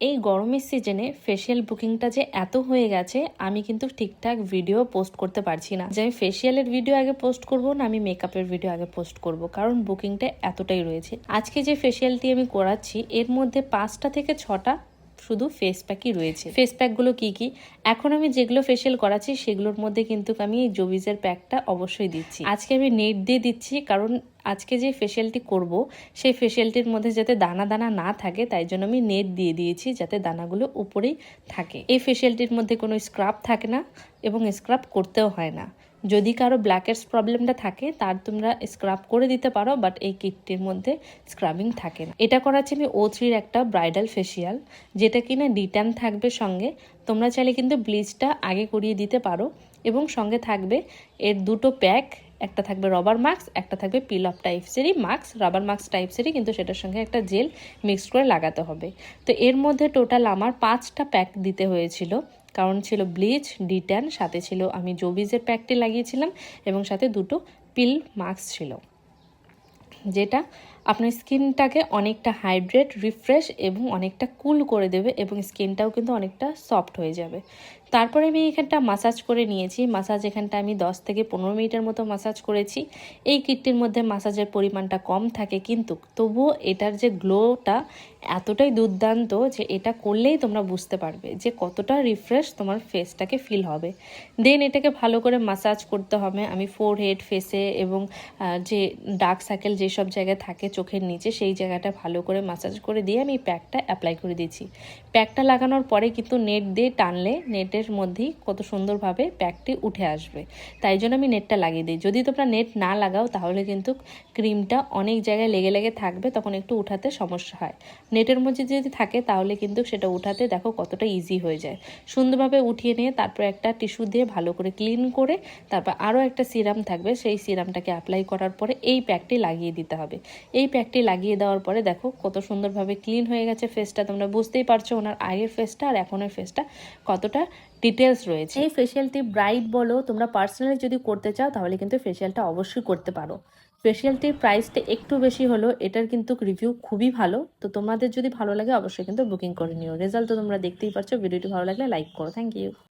এই গরমের সিজনে ফেসিয়াল বুকিংটা যে এত হয়ে গেছে, আমি কিন্তু ঠিকঠাক ভিডিও পোস্ট করতে পারছি না। যে আমি ফেসিয়ালের ভিডিও আগে পোস্ট করব না, আমি মেকআপের ভিডিও আগে পোস্ট করব, কারণ বুকিংটা এতটাই রয়েছে। আজকে যে ফেসিয়ালটি আমি করাচ্ছি, এর মধ্যে পাঁচটা থেকে ছটা শুধু ফেস প্যাকই রয়েছে। ফেস প্যাকগুলো কি কি? এখন আমি যেগুলো ফেসিয়াল করাচ্ছি, সেগুলোর মধ্যে কিন্তু আমি এই জবিজের প্যাকটা অবশ্যই দিচ্ছি। আজকে আমি নেট দিয়ে দিচ্ছি, কারণ আজকে যে ফেসিয়ালটি করব, সেই ফেসিয়ালটির মধ্যে যাতে দানা দানা না থাকে, তাই জন্য আমি নেট দিয়ে দিয়েছি, যাতে দানাগুলো উপরেই থাকে। এই ফেসিয়ালটির মধ্যে কোনো স্ক্রাব থাকে না এবং স্ক্রাব করতেও হয় না। যদি কারও ব্ল্যাকেটস প্রবলেমটা থাকে, তার তোমরা স্ক্রাব করে দিতে পারো বাট এই কিটটির মধ্যে স্ক্রাবিং থাকে না। এটা করাচ্ছি আমি ও থ্রির একটা ব্রাইডাল ফেসিয়াল যেটা কিনা ডিট্যান থাকবে সঙ্গে। তোমরা চাইলে কিন্তু ব্লিচটা আগে করিয়ে দিতে পারো, এবং সঙ্গে থাকবে এর দুটো প্যাক একটা থাকবে রবার মাস্ক একটা থাকবে পিল অফ টাইপসেরই মাস্ক রাবার মাস্ক টাইপসেরই কিন্তু সেটার সঙ্গে একটা জেল মিক্সড করে লাগাতে হবে। তো এর মধ্যে টোটাল আমার পাঁচটা প্যাক দিতে হয়েছিল। কারণ ছিল ব্লিচ ডিট্যান সাথে ছিল আমি জবিজের প্যাকটি লাগিয়েছিলাম এবং সাথে দুটো পিল মাস্ক ছিল। যেটা আপনার স্কিনটাকে অনেকটা হাইড্রেট রিফ্রেশ এবং অনেকটা কুল করে দেবে এবং স্কিনটাও কিন্তু অনেকটা সফট হয়ে যাবে। তারপরে আমি এখানটা মাসাজ করে নিয়েছি। মাসাজ এখানটা আমি 10 থেকে পনেরো মিনিটের মতো মাসাজ করেছি। এই কিটটির মধ্যে মাসাজের পরিমাণটা কম থাকে কিন্তু তবুও এটার যে গ্লোটা এতটাই দুর্দান্ত যে এটা করলেই তোমরা বুঝতে পারবে যে কতটা রিফ্রেশ তোমার ফেসটাকে ফিল হবে। দেন এটাকে ভালো করে মাসাজ করতে হবে। আমি ফোর হেড ফেসে এবং যে ডার্ক সার্কেল যেসব জায়গায় থাকে চোখের নিচে সেই জায়গাটা ভালো করে মাসাজ করে দিয়ে আমি প্যাকটা অ্যাপ্লাই করে দিয়েছি। প্যাকটা লাগানোর পরে কিন্তু নেট দিয়ে টানলে নেটের মধ্যেই কত সুন্দরভাবে প্যাকটি উঠে আসবে। তাই জন্য আমি নেটটা লাগিয়ে দিই। যদি তোমরা নেট না লাগাও, তাহলে কিন্তু ক্রিমটা অনেক জায়গায় লেগে লেগে থাকবে, তখন একটু উঠাতে সমস্যা হয়। নেটের মধ্যে যদি থাকে, তাহলে কিন্তু সেটা উঠাতে দেখো কতটা ইজি হয়ে যায়। সুন্দরভাবে উঠিয়ে নিয়ে তারপর একটা টিস্যু দিয়ে ভালো করে ক্লিন করে তারপর আরও একটা সিরাম থাকবে। সেই সিরামটাকে অ্যাপ্লাই করার পরে এই প্যাকটি লাগিয়ে দিতে হবে। এই প্যাকটি লাগিয়ে দেওয়ার পরে দেখো কত সুন্দরভাবে ক্লিন হয়ে গেছে ফেসটা তোমরা বুঝতেই পারছ ওনার আগের ফেসটা আর এখনের ফেসটা কতটা ডিটেলস রয়েছে। এই ফেসিয়ালটি ব্রাইট বলো, তোমরা পার্সোনালি যদি করতে চাও তাহলে কিন্তু ফেসিয়ালটা অবশ্যই করতে পারো। ফেসিয়ালটির প্রাইসটা একটু বেশি হলো এটার কিন্তু রিভিউ খুবই ভালো। তো তোমাদের যদি ভালো লাগে অবশ্যই কিন্তু বুকিং করে নিও। রেজাল্ট তো তোমরা দেখতেই পাচ্ছ ভিডিওটি ভালো লাগলে লাইক করো। Thank you